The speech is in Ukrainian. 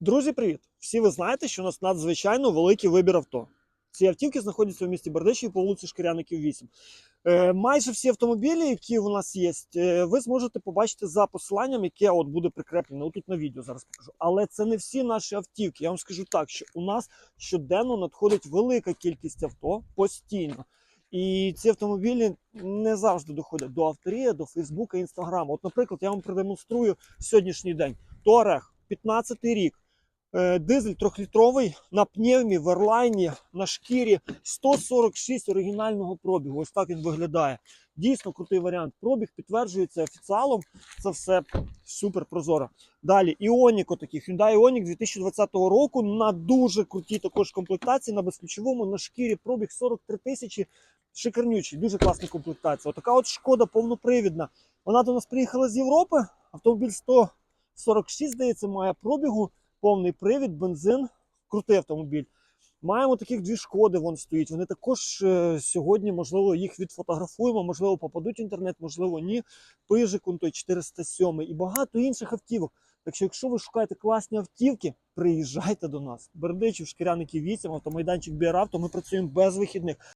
Друзі, привіт! Всі ви знаєте, що у нас надзвичайно великий вибір авто. Ці автівки знаходяться в місті Бердичеві по вулиці Шкіряників 8. Е, майже всі автомобілі, які у нас є, е, ви зможете побачити за посиланням, яке от буде прикреплене отут на відео. Зараз покажу. Але це не всі наші автівки. Я вам скажу так, що у нас щоденно надходить велика кількість авто постійно. І ці автомобілі не завжди доходять до авторія, до Фейсбука, Інстаграму. От, наприклад, я вам продемонструю сьогоднішній день. Туарег, 15 рік. Е, Дизель трьохлітровий на пневмі, в ерлайні, на шкірі 146 оригінального пробігу. Ось так він виглядає. Дійсно крутий варіант. Пробіг підтверджується офіціалом. Це все супер прозоро. Далі Іонік отакий. Hyundai Ioniq 2020 року на дуже крутій також комплектації, на безключовому, на шкірі пробіг 43 тисячі. Шикарнючий, дуже класна комплектація. Отака от шкода повнопривідна. Вона до нас приїхала з Європи. Автомобіль 146, здається, має пробігу, повний привід, бензин, крутий автомобіль. Маємо таких дві шкоди, вон стоїть. Вони також е, сьогодні, можливо, їх відфотографуємо, можливо, попадуть в інтернет, можливо, ні. Пижик, он той 407 і багато інших автівок. Так що, якщо ви шукаєте класні автівки, приїжджайте до нас. Бердичів, Шкіряники 8, автомайданчик Біаравто. Ми працюємо без вихідних.